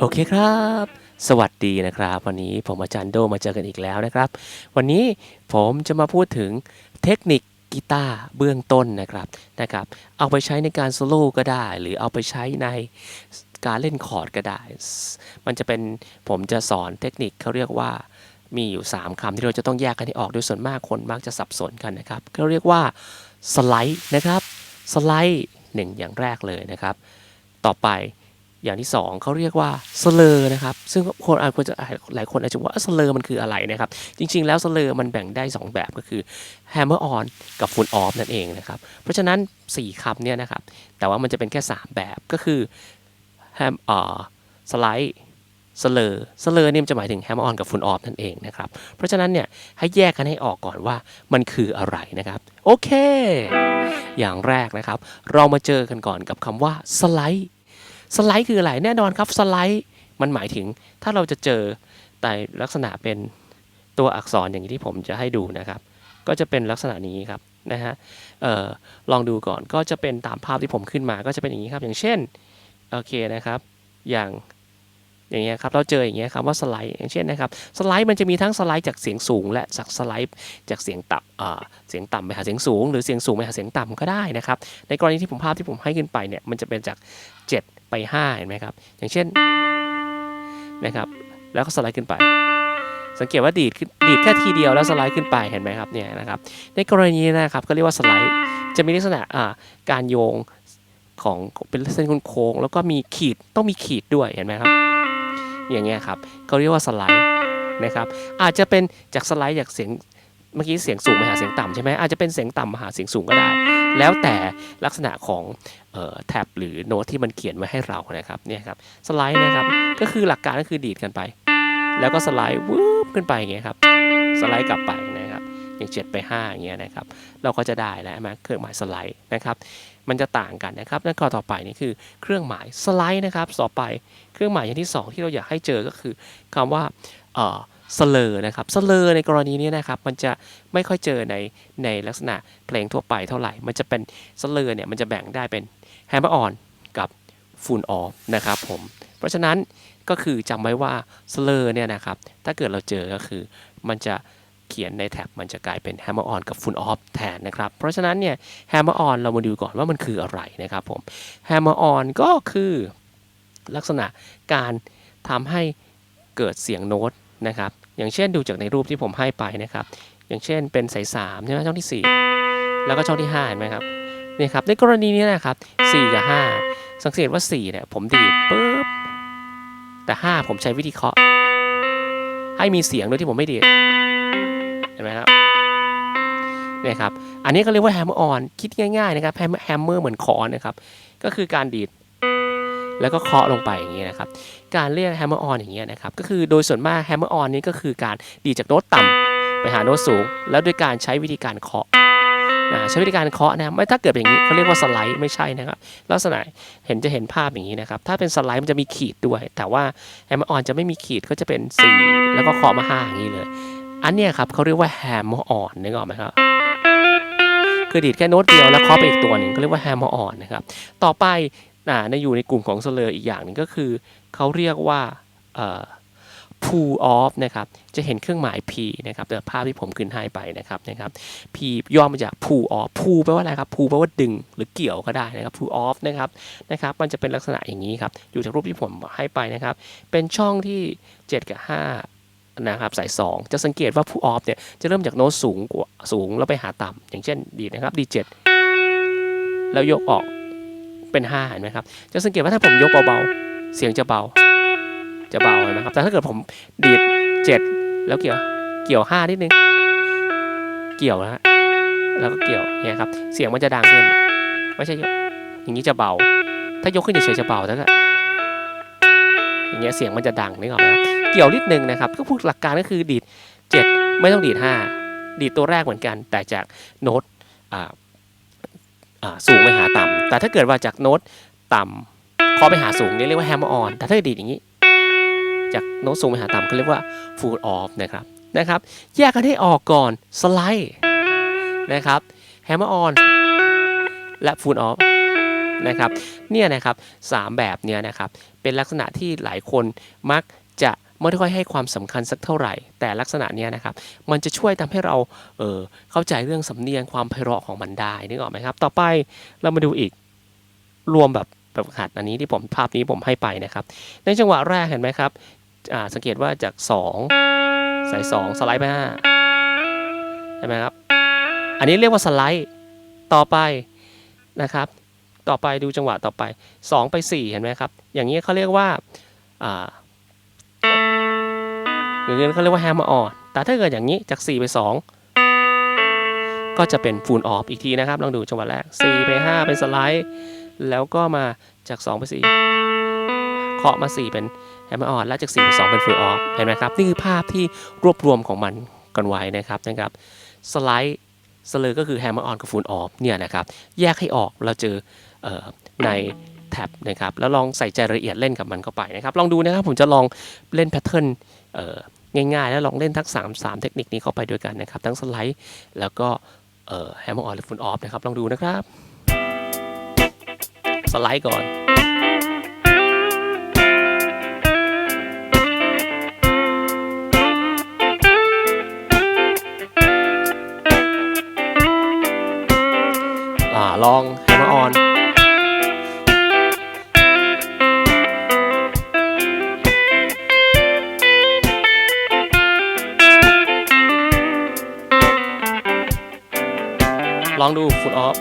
โอเคครับ สวัสดีนะครับ วันนี้ผมอาจารย์โดมาเจอกันอีกแล้วนะครับ วันนี้ผมจะมาพูดถึงเทคนิคกีตาร์เบื้องต้นนะครับนะครับ เอาไปใช้ในการโซโล่ก็ได้ หรือเอาไปใช้ในการเล่นคอร์ดก็ได้ มันจะเป็นผมจะสอนเทคนิคเขาเรียกว่ามีอยู่ 3คำที่เราจะต้องแยกกันให้ออกโดยส่วนมากคนมักจะสับสนกันนะครับก็เรียกว่าสไลด์นะครับสไลด์หนึ่งอย่างแรกเลยนะครับ ต่อไป อย่างที่สองเขาเรียกว่าสเลอร์นะครับ ซึ่งคนอาจจะหลายคนอาจจะว่าสเลอร์มันคืออะไรนะครับ จริง ๆ แล้วสเลอร์มันแบ่งได้ 2 แบบก็คือ hammer on กับ full off นั่นเองนะครับ เพราะฉะนั้น 4คำเนี่ยนะครับ แต่ว่ามันจะเป็นแค่ 3 แบบก็คือ ham อ่อสไลด์สเลอร์สเลอร์นี่ยจะหมายถึง hammer on กับ full off นั่นเองนะครับ เพราะฉะนั้นเนี่ยให้แยกกันให้ออกก่อนว่ามันคืออะไรนะครับ โอเค อย่างแรกนะครับ เรามาเจอกันก่อนกับคำว่าสไลด์ สไลด์คืออะไรแน่นอนครับสไลด์มันหมายถึงถ้าเราจะเจอแต่ลักษณะเป็นตัวอักษรอย่างที่ผมจะให้ดูนะครับ ก็จะเป็นลักษณะนี้ครับนะฮะออลองดูก่อนก็จะเป็นตามภาพที่ผมขึ้นมาก็จะเป็นอย่างนี้ครับ อย่างเช่นโอเคนะครับ อย่างอย่างเงี้ยครับเราเจออย่างเงี้ยครับว่าสไลด์อย่างเช่นนะครับสไลด์มันจะมีทั้งสไลด์จากเสียงสูง และจากสไลด์จากเสียงต่ำเสียงต่ำไปหาเสียงสูง หรือเสียงสูงไปหาเสียงต่ำก็ได้นะครับในกรณีที่ผมภาพที่ผมให้ขึ้นไปเนี่ยมันจะเป็นจาก 7 ไป5เห็นไหมครับ อย่างเช่นนะครับ แล้วก็สไลด์ขึ้นไป สังเกตว่าดีดขึ้นดีดแค่ทีเดียวแล้วสไลด์ขึ้นไปเห็นไหมครับเนี่ยนะครับ ในกรณีนี้นะครับก็เรียกว่าสไลด์จะมีลักษณะการโยงของเป็นเส้นโค้งแล้วก็มีขีดต้องมีขีดด้วยเห็นไหมครับ อย่างเงี้ยครับเขาเรียกว่าสไลด์นะครับอาจจะเป็นจากสไลด์จากเสียงเมื่อกี้เสียงสูงมาหาเสียงต่ำใช่ไหมอาจจะเป็นเสียงต่ำมาหาเสียงสูงก็ได้ แล้วแต่ลักษณะของแท็บหรือโน้ตที่มันเขียนไว้ให้เรานะครับเนี่ยครับสไลด์นะครับก็คือหลักการก็คือดีดกันไป แล้วก็สไลด์วืบขึ้นไปอย่างเงี้ยครับสไลด์กลับไปนะครับอย่างเจ็ดไป5อย่างเงี้ยนะครับเราก็จะได้แล้วมาเครื่องหมายสไลด์นะครับมันจะต่างกันนะครับแล้วก็ต่อไปนี่คือเครื่องหมายสไลด์นะครับต่อไปเครื่องหมายอย่างที่สองที่เราอยากให้เจอก็คือคำว่าเอ่อ สเลอร์นะครับสเลอร์ในกรณีนี้นะครับมันจะไม่ค่อยเจอในในลักษณะเพลงทั่วไปเท่าไหร่ มันจะเป็นสเลอร์เนี่ยมันจะแบ่งได้เป็นแฮมเ m อร์ออนกับฟูลออฟนะครับผมเพราะฉะนั้นก็คือจำไว้ว่าสเลอร์เนี่ยนะครับถ้าเกิดเราเจอก็คือมันจะเขียนในแท็บมันจะกลายเป็น Hammer on กับ Full off แทนนะครับ เพราะฉะนั้นเนี่ย Hammer on เรามาดูก่อนว่ามันคืออะไรนะครับผม Hammer on ก็คือลักษณะการทำให้เกิดเสียงโน้ต นะครับ อย่างเช่นดูจากในรูปที่ผมให้ไปนะครับ อย่างเช่นเป็นสาย3ใช่ไหมช่องที่ 4 แล้วก็ช่องที่5เห็นไหมครับนี่ครับในกรณีนี้นะครับ4กับ5สังเกตว่า4เนี่ยผมดีดปุ๊บแต่ 5 ผมใช้วิธีเคาะ ให้มีเสียงโดยที่ผมไม่ดีดเห็นไหมครับเนี่ยครับอันนี้ก็เรียกว่าแฮมเมอร์ออนคิดง่ายๆนะครับแฮมแฮมเมอร์เหมือนคอนนะครับก็คือการดีด แล้วก็เคาะลงไปอย่างเงี้ยนะครับ การเรียกแฮมเมอร์ออนอย่างเงี้ยนะครับ ก็คือโดยส่วนมากแฮมเมอร์ออนนี้ก็คือการดีจากโน้ตต่ำไปหาโน้ตสูง แล้วด้วยการใช้วิธีการเคาะใช้วิธีการเคาะนะไม่ถ้าเกิดอย่างนี้เขาเรียกว่าสไลด์ไม่ใช่นะครับลักษณะเห็นจะเห็นภาพอย่างนี้นะครับ ถ้าเป็นสไลด์มันจะมีขีดด้วย แต่ว่าแฮมเมอร์ออนจะไม่มีขีดก็จะเป็น 4 แล้วก็เคาะมา5อย่างนี้เลย อันเนี้ยครับเขาเรียกว่าแฮมเมอร์ออนนึกออกไหมครับคือดีดแค่โน้ตเดียวแล้วเคาะไปอีกตัวหนึ่งก็เรียกว่าแฮมเมอร์ออนนะครับต่อไป อ่าในอยู่ในกลุ่มของสเลอร์อีกอย่างหนึ่งก็คือ เขาเรียกว่า pull off นะครับ จะเห็นเครื่องหมาย p นะครับแต่ภาพที่ผมขึ้นให้ไปนะครับนะครับ p ย่อมาจาก pull off pull แปลว่าอะไรครับ pull แปลว่าดึงหรือเกี่ยวก็ได้นะครับ pull off นะครับนะครับ มันจะเป็นลักษณะอย่างนี้ครับ อยู่จากรูปที่ผมให้ไปนะครับ เป็นช่องที่ 7 กับ 5นะครับสาย 2 จะสังเกตว่า pull off เนี่ยจะเริ่มจากโน้ตสูงกว่าสูงแล้วไปหาต่ำอย่างเช่นดีนะครับดีเจ็ดแล้วยกออก เป็น5เห็นไหมครับ จะสังเกตว่าถ้าผมยกเบาๆ เสียงจะเบา จะเบาเห็นไหมครับ แต่ถ้าเกิดผมดีด 7 แล้วเกี่ยว เกี่ยว5นิดนึง เกี่ยวนะฮะ แล้วก็เกี่ยวเนี่ยครับ เสียงมันจะดังขึ้น ไม่ใช่อย่างนี้จะเบา ถ้ายกขึ้นเฉยๆจะเบาแต่ก็อย่างเงี้ยเสียงมันจะดังนึกออกไหมครับ เกี่ยวนิดนึงนะครับ ก็พูดหลักการก็คือดีด 7 ไม่ต้องดีด 5 ดีดตัวแรกเหมือนกัน แต่จากโน้ตอ่า สูงไปหาต่ำแต่ถ้าเกิดว่าจากโน้ตต่ำเคาะไปหาสูงนี่เรียกว่าแฮมมอร์ออนแต่ถ้าดีดอย่างนี้ จากโน้ตสูงไปหาต่ำก็เรียกว่าฟูลออฟนะครับนะครับ แยกกันให้ออกก่อนสไลด์นะครับแฮมมอร์ออนและฟูลออฟนะครับเนี่ยนะครับสามแบบเนี่ยนะครับ เป็นลักษณะที่หลายคนมักจะไม่ได้ค่อยให้ความสำคัญสักเท่าไหร่ แต่ลักษณะนี้นะครับมันจะช่วยทำให้เราเออเข้าใจเรื่องสำเนียงความไพเราะของมันได้นึกออกไหมครับ ต่อไปเรามาดูอีกรวมแบบแบบหัดอันนี้ที่ผมภาพนี้ผมให้ไปนะครับ ในจังหวะแรกเห็นไหมครับสังเกตว่าจาก2ใส่2สไลด์ไป5ใช่ไหมครับ อันนี้เรียกว่าสไลด์ต่อไปนะครับ ต่อไปดูจังหวะต่อไป 2 ไป 4 เห็นไหมครับ อย่างนี้เขาเรียกว่า อย่างนี้เขาเรียกว่าแฮมมอออนแต่ถ้าเกิดอย่างนี้จาก 4 ไป 2 ก็จะเป็นฟูลออฟอีกทีนะครับ ลองดูจังหวะแรก 4 ไป 5 เป็นสไลด์ แล้วก็มาจาก 2 ไป 4 เคาะมา 4 เป็นแฮมมอออนแล้วจาก 4 ไป 2 เป็นฟูลออฟเห็นไหมครับ นี่คือภาพที่รวบรวมของมันกันไว้นะครับนะครับสไลด์สเลอร์ก็คือแฮมมอออนกับฟูลออฟเนี่ยนะครับแยกให้ออกเราเจอเออในแท็บนะครับแล้วลองใส่ใจรายละเอียดเล่นกับมันเข้าไปนะครับ ลองดูนะครับผมจะลองเล่นแพทเทิร์น ง่ายๆ แล้วลองเล่นทั้ง 3 3 เทคนิคนี้เข้าไปด้วยกันนะครับ ทั้งสไลด์ แล้วก็แฮมเมอร์ออนและฟูลออฟนะครับ ลองดูนะครับ สไลด์ก่อน ลองดูฟุตออฟ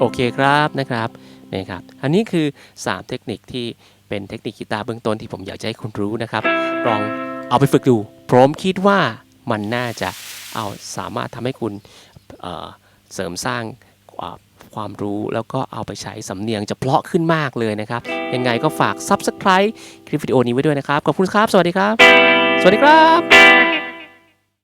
โอเคครับนะครับนี่ครับอันนี้คือ 3 เทคนิคที่เป็นเทคนิคกีตาร์เบื้องต้นที่ผมอยากจะให้คุณรู้นะครับ ลองเอาไปฝึกดู ผมคิดว่ามันน่าจะเอาสามารถทำให้คุณเเสริมสร้างความรู้แล้วก็เอาไปใช้สำเนียงจะเพราะขึ้นมากเลยนะครับ ยังไงก็ฝาก Subscribe คลิปวิดีโอนี้ไว้ด้วยนะครับ ขอบคุณครับ สวัสดีครับ สวัสดีครับ